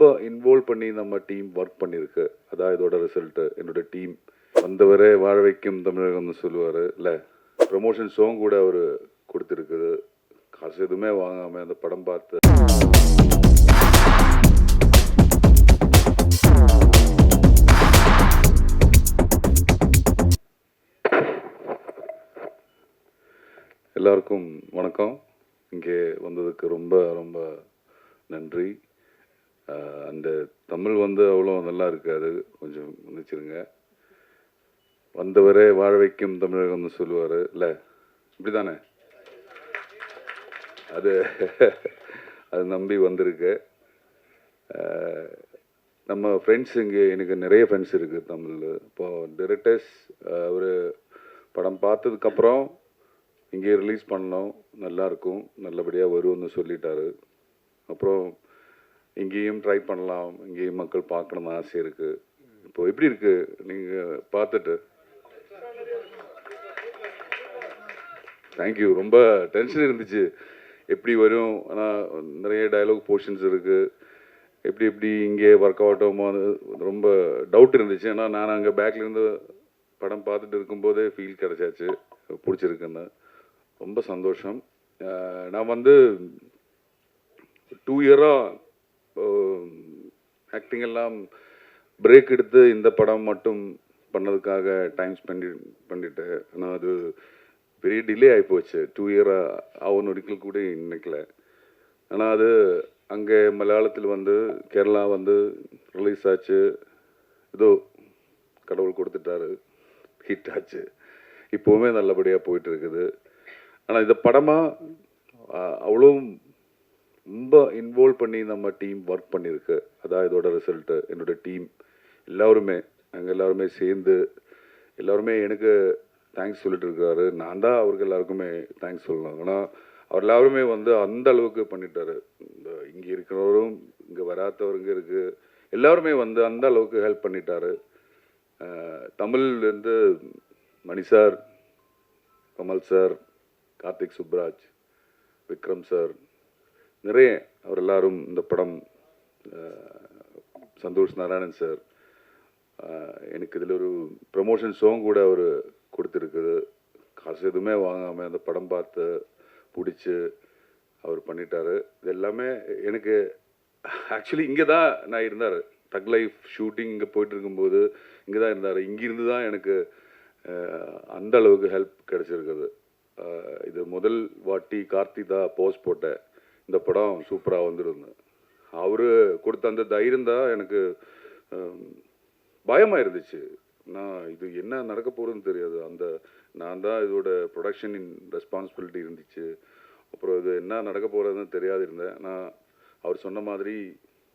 ரொம்ப இன்வால்வ் பண்ணி நம்ம டீம் ஒர்க் பண்ணியிருக்கு அதான் இதோட ரிசல்ட்டு என்னோட டீம் வந்தவரே வாழ வைக்கும் தமிழகம்னு சொல்லுவார். இல்லை ப்ரொமோஷன் சாங் கூட அவர் கொடுத்துருக்குது. காசு எதுவுமே வாங்காமல் அந்த படம் பார்த்து. எல்லாருக்கும் வணக்கம். இங்கே வந்ததுக்கு ரொம்ப ரொம்ப நன்றி. அந்த தமிழ் வந்து அவ்வளோ நல்லா இருக்காது. கொஞ்சம் மன்னிச்சிருங்க வந்தவரே வாழ வைக்கும் தமிழகம்னு சொல்லுவார். இல்லை இப்படி தானே அது அது நம்பி வந்திருக்கு. நம்ம ஃப்ரெண்ட்ஸ் இங்கே எனக்கு நிறைய ஃப்ரெண்ட்ஸ் இருக்குது தமிழில். இப்போ டிரெக்டர்ஸ் ஒரு படம் பார்த்ததுக்கப்புறம் இங்கே ரிலீஸ் பண்ணோம். நல்லாயிருக்கும் நல்லபடியாக வரும்னு சொல்லிட்டாரு. அப்புறம் இங்கேயும் ட்ரை பண்ணலாம். இங்கேயும் மக்கள் பார்க்கணும்னு ஆசை இருக்குது இப்போ எப்படி இருக்கு? நீங்கள் பார்த்துட்டு. தேங்க்யூ ரொம்ப டென்ஷன் இருந்துச்சு. எப்படி வரும்? ஆனால் நிறைய டயலாக் போர்ஷன்ஸ் இருக்குது எப்படி எப்படி இங்கே ஒர்க் அவுட் ஆகுமோ அது ரொம்ப டவுட் இருந்துச்சு. ஆனால் நான் அங்கே பேக்லேருந்து படம் பார்த்துட்டு இருக்கும்போதே ஃபீல் கிடச்சாச்சு. பிடிச்சிருக்குன்னு. ரொம்ப சந்தோஷம். நான் வந்து டூ இயராக ஆக்டிங் எல்லாம் பிரேக் எடுத்து இந்த படம் மட்டும் பண்ணதுக்காக டைம் ஸ்பெண்ட் பண்ணிட்டு ஆனால் அது பெரிய டிலே ஆகிப்போச்சு டூ இயராக அவன் நொடிக்கல் கூட நினைக்கல. ஆனால் அது அங்கே மலையாளத்தில் வந்து கேரளா வந்து ரிலீஸ் ஆச்சு. ஏதோ கடவுள் கொடுத்துட்டாரு. ஹிட் ஆச்சு. இப்போவுமே நல்லபடியாக போயிட்டு இருக்குது. ஆனால் இந்த படமாக அவ்வளோ ரொம்ப இன்வால்வ் பண்ணி நம்ம டீம் ஒர்க் பண்ணியிருக்கு அதான் இதோட ரிசல்ட்டு என்னோட டீம் எல்லாருமே நாங்கள் எல்லாருமே சேர்ந்து எல்லாருமே எனக்கு தேங்க்ஸ் சொல்லிட்டு இருக்காரு. நான் தான் அவருக்கு எல்லாருக்குமே தேங்க்ஸ் சொல்லணும். ஆனால் அவர் எல்லாருமே வந்து அந்த அளவுக்கு பண்ணிட்டாரு. இந்த இங்கே இருக்கிறவரும் இங்கே வராதவருங்க இருக்குது எல்லாருமே வந்து அந்த அளவுக்கு ஹெல்ப் பண்ணிட்டாரு. தமிழ்லேருந்து Mani sir Kamal sir Karthik Subbaraj Vikram sir நிறைய அவர் எல்லாரும் இந்த படம் சந்தோஷ் நாராயணன் சார் எனக்கு இதில் ஒரு ப்ரமோஷன் சாங் கூட அவர் கொடுத்துருக்குது. காசு எதுவுமே வாங்காமல் அந்த படம் பார்த்து பிடிச்சி அவர் பண்ணிட்டாரு. இது எல்லாமே எனக்கு ஆக்சுவலி இங்கே தான் நான் இருந்தார். தக் லைஃப் ஷூட்டிங் இங்கே போயிட்டு இருக்கும்போது இங்கே தான் இருந்தார். இங்கிருந்து தான் எனக்கு அந்த அளவுக்கு ஹெல்ப் கிடச்சிருக்குது. இது முதல் வாட்டி கார்த்திதா போஸ்ட் போட்டேன் இந்த படம் சூப்பராக வந்துருந்தேன் அவர் கொடுத்த அந்த தைரியம் தான் எனக்கு பயமாக இருந்துச்சு நான் இது என்ன நடக்க போகிறதுன்னு தெரியாது. அந்த நான் தான் இதோட ப்ரொடக்ஷனின் ரெஸ்பான்சிபிலிட்டி இருந்துச்சு. அப்புறம் இது என்ன நடக்க போகிறதுன்னு தெரியாது இருந்தேன். நான் அவர் சொன்ன மாதிரி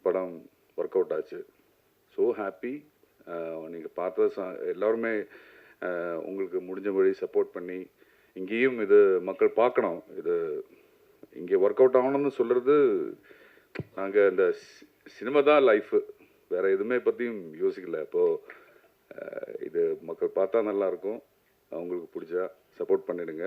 படம் ஒர்க் அவுட் ஆச்சு. ஸோ ஹாப்பி நீங்கள் பார்த்த ச- எல்லாருமே அஹ், உங்களுக்கு முடிஞ்சபடி சப்போர்ட் பண்ணி இங்கேயும் இது மக்கள் பார்க்கணும். இது இங்கே ஒர்க் அவுட் ஆகணும்னு சொல்கிறது நாங்கள் இந்த சினிமா தான் லைஃபு வேறு எதுவுமே பற்றியும் யோசிக்கல. இப்போது இது மக்கள் பார்த்தா நல்லாயிருக்கும் அவங்களுக்கு பிடிச்சா சப்போர்ட் பண்ணிடுங்க.